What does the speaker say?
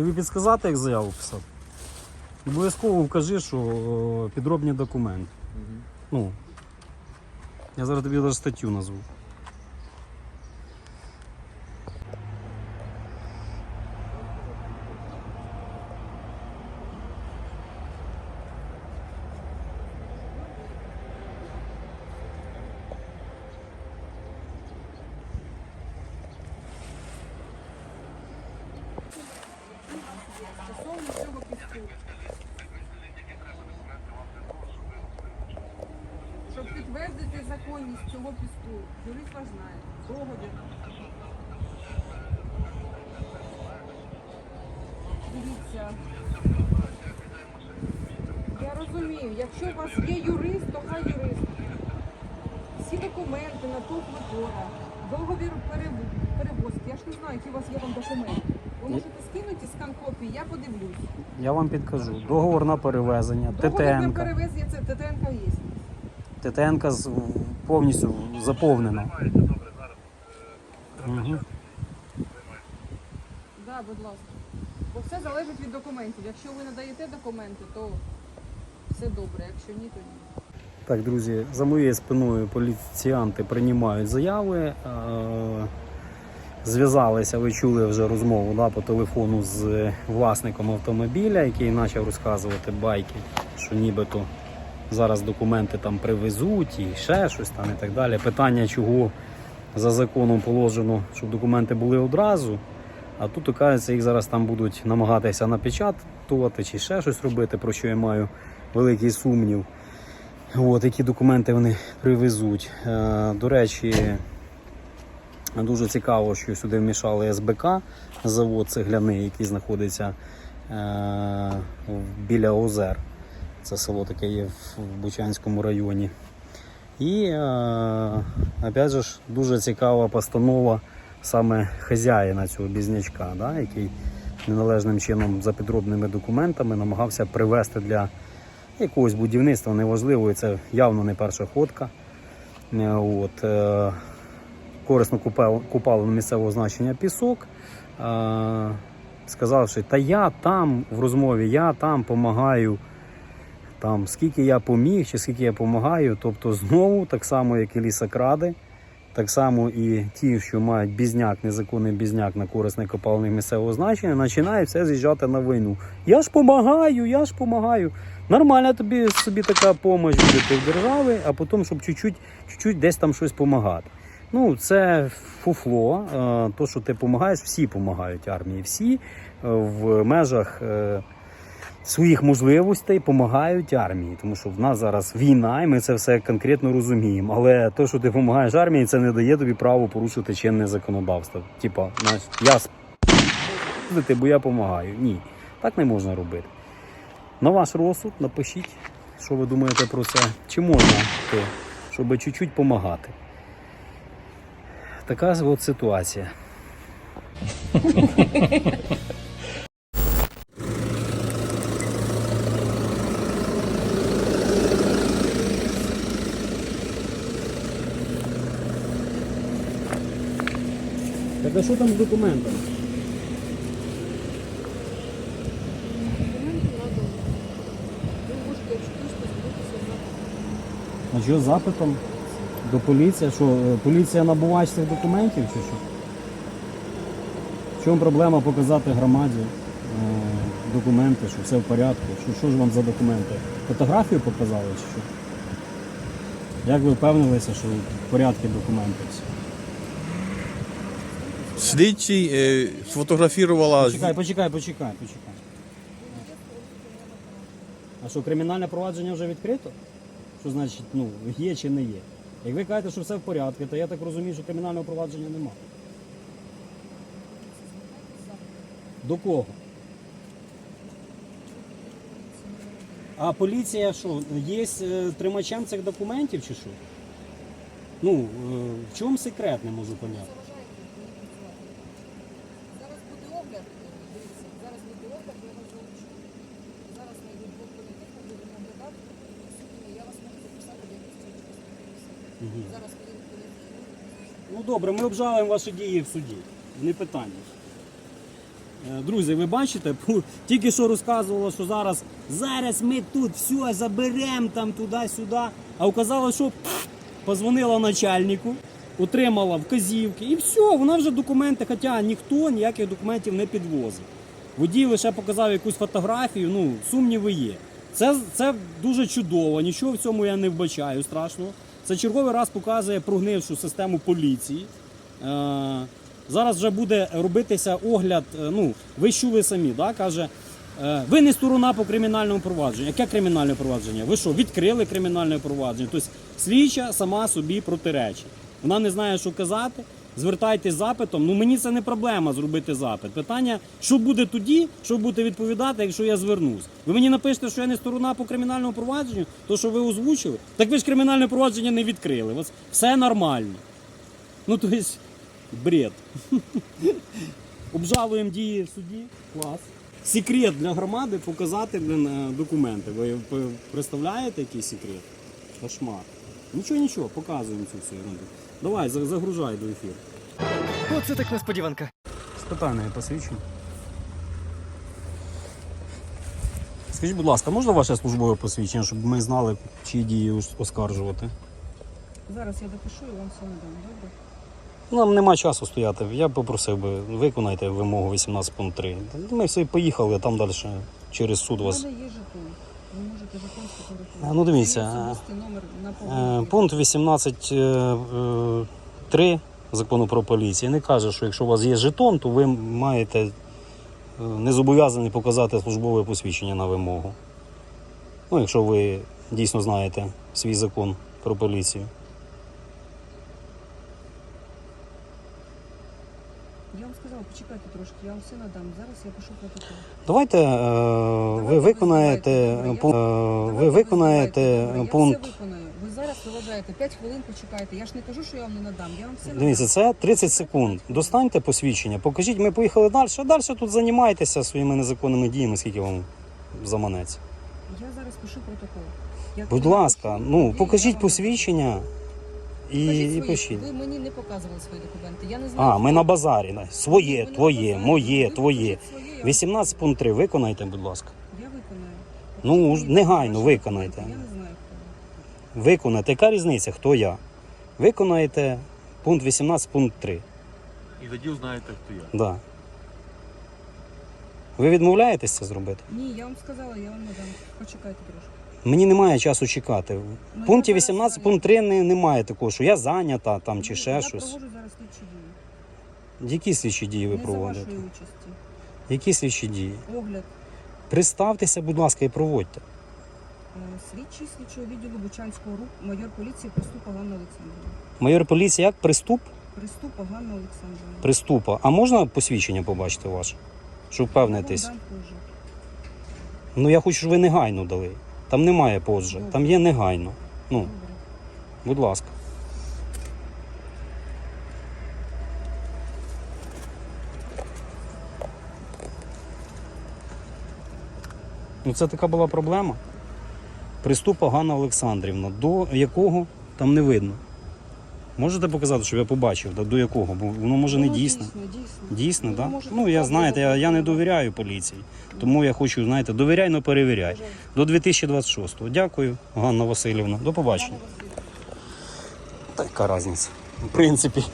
Тобі підсказати, як заяву писати? Обов'язково вкажи, що е, підробні документи. Ну, я зараз тобі навіть статтю назву. Стосовно цього піску. Щоб підтвердити законність цього піску, юрист ваш знає. Договір. Дивіться. Я розумію, якщо у вас є юрист, то хай юрист. Всі документи на ТОВ «Метора», договір перевозки. Я ж не знаю, які у вас є там документи. Ви можете скинути скан копії, я подивлюсь. Я вам підкажу. Договор на перевезення, Договір на ТТНК. перевезення, це ТТНК є. ТТНК з- повністю заповнена. Угу. Да, будь ласка. Бо все залежить від документів. Якщо ви надаєте документи, то все добре. Якщо ні, то ні. Так, друзі, за моєю спиною поліціянти приймають заяви. Е, Зв'язалися, ви чули вже розмову да, по телефону з власником автомобіля, який почав розказувати байки, що нібито зараз документи там привезуть і ще щось там і так далі. Питання, чого за законом положено, щоб документи були одразу. А тут, оказується, їх зараз там будуть намагатися напечатувати чи ще щось робити, про що я маю великий сумнів. От, які документи вони привезуть. Е, До речі, дуже цікаво, що сюди вмішали СБК, завод цегляний, який знаходиться е, біля Озер. Це село таке є в Бучанському районі. І е, опять же, дуже цікава постанова саме хазяїна цього бізнячка, да, який неналежним чином за підробними документами намагався привезти для якогось будівництва, неважливо, і це явно не перша ходка. Е, От, корисно купав, купав місцевого значення пісок, сказавши, та я там в розмові, я там допомагаю, там, скільки я поміг чи скільки я допомагаю. Тобто знову, так само, як і лісокради, так само і ті, що мають бізняк, незаконний бізняк на корисних копалних місцевого значення, починають все з'їжджати на війну. Я ж допомагаю, я ж допомагаю. Нормальна тобі собі така допомога буде ти в держави, а потім, щоб чуть-чуть, чуть-чуть десь там щось допомагати. Ну, це фуфло. Е, То, що ти допомагаєш, всі допомагають армії. Всі е, в межах е, своїх можливостей допомагають армії. Тому що в нас зараз війна, і ми це все конкретно розуміємо. Але те, що ти допомагаєш армії, це не дає тобі право порушити чинне законодавство. Типа, я спити, бо я допомагаю. Ні, так не можна робити. На ваш розсуд напишіть, що ви думаєте про це. Чи можна то, щоб чуть-чуть допомагати. Така от ситуація. Так а що там з документами? Документи звернутися за А що з запитом до поліції? Що е, поліція набувач цих документів чи що? В чому проблема показати громаді е, документи, що все в порядку? Що, що ж вам за документи? Фотографію показали чи що? Як ви впевнилися, що в порядку документи всі? Слідчий е, сфотографувала Почекай, почекай, почекай, почекай. А що, кримінальне провадження вже відкрито? Що значить, ну, є чи не є? Як ви кажете, що все в порядку, то я так розумію, що кримінального провадження немає. До кого? А поліція що, є е, тримачем цих документів чи що? Ну, е, в чому секрет, не можу поняти. Зараз буде огляд. Дивіться, зараз буде огляд, я вас залучу. Зараз ми йдуть двох понеділків, будемо оглядати. Сьогодні я вас можу записати до якості Мгм. Зараз. Ну добре, ми обжалуємо ваші дії в суді. Не питання. Е, Друзі, ви бачите, тільки що розказувало, що зараз зараз ми тут все заберемо там туди-сюди. А оказалось, що позвонила начальнику, отримала вказівки і все, вона вже документи, хоча ніхто ніяких документів не підвозив. Водій лише показав якусь фотографію, ну, сумніви є. Це, це дуже чудово, нічого в цьому я не вбачаю страшного. Це черговий раз показує прогнившу систему поліції. Е, зараз вже буде робитися огляд. е, Ну, ви чули самі, да, каже. е, Ви не сторона по кримінальному провадженню. Яке кримінальне провадження? Ви що, відкрили кримінальне провадження? Тобто слідча сама собі протиречить. Вона не знає, що казати. Звертайтесь запитом. Ну мені це не проблема зробити запит. Питання, що буде тоді, що будете відповідати, якщо я звернусь. Ви мені напишете, що я не сторона по кримінальному провадженню, то що ви озвучили, так ви ж кримінальне провадження не відкрили. У вас все нормально. Ну, то бред. Обжалуємо дії в суді. Клас. Секрет для громади показати е, документи. Ви представляєте який секрет? Кошмар. Нічого, нічого, показуємо цю всю ерунду. Давай, за- загружай до ефіру. Оце так несподіванка. Спитай на посвідчення. Скажіть, будь ласка, можна ваше службове посвідчення, щоб ми знали, чиї дії ос- оскаржувати? Зараз я допишу і вам все надам, добре? Нам нема часу стояти. Я попросив би, виконайте вимогу 18.3. Ми все поїхали, там далі через суд У вас. мене є жетон. Сфотографувати. Ну, дивіться, номер на Е, повністю. Пункт 18.3 закону про поліцію не каже, що якщо у вас є жетон, то ви маєте е, не зобов'язані показати службове посвідчення на вимогу. Ну, якщо ви дійсно знаєте свій закон про поліцію. Я почекайте трошки, я вам все надам. Зараз я пишу протокол. Давайте е, ви ви виконаєте пункт. е, Давайте Ви виконаєте добре, пункт. Я все виконаю. Ви зараз виважаєте 5 хвилин, почекайте. Я ж не кажу, що я вам не надам. Я вам все Дивіться, це 30 секунд. Достаньте посвідчення, покажіть, ми поїхали далі, а далі тут займайтеся своїми незаконними діями, скільки вам заманеться. Я зараз пишу протокол. Я Будь ласка, ну я покажіть вам- посвідчення і, Покажіть і свої. пишіть. Ви мені не показували свої документи. Я не знаю. А, ми на базарі. на- Своє, Ви на твоє, базарі. моє, Ви твоє. покажіть своє, я- 18 пункт 3 виконайте, будь ласка. Я виконаю. Ну, негайно виконайте. Я не знаю, хто. Виконайте. Яка різниця, хто я? Виконаєте пункт 18 пункт 3. І тоді узнаєте, хто я. Да. Ви відмовляєтесь це зробити? Ні, я вам сказала, я вам надам. Почекайте трошки. Мені немає часу чекати. В Ну, пункті 18 пункт 3 не, немає такого, що я зайнята там чи ще я щось. проводжу зараз слідчі дії. Які слідчі дії ви не проводите? за вашої участі. Які слідчі дії? Огляд. Представтеся, будь ласка, і проводьте. Е, Слідчий слідчого відділу Бучанського РУП, майор поліції Приступа Ганна Олександрівна. Майор поліції, як приступ? Приступа Ганна Олександрівна. Приступа. А можна посвідчення побачити ваше? Щоб впевнитись. Я. Ну я хочу, щоб ви негайно дали. Там немає позже, там є негайно. Ну, будь ласка. Ну, це така була проблема. Приступа Ганна Олександрівна, до якого там не видно. Можете показати, щоб я побачив, да, до якого, бо воно може не дійсно. дійсне. Дійсно, так? Ну, я знаєте, я, я не довіряю поліції. Тому я хочу, знаєте, довіряй, но перевіряй. До 2026-го. Дякую, Ганна Васильівна. До побачення. Така Васильівна. Та яка різниця? В принципі,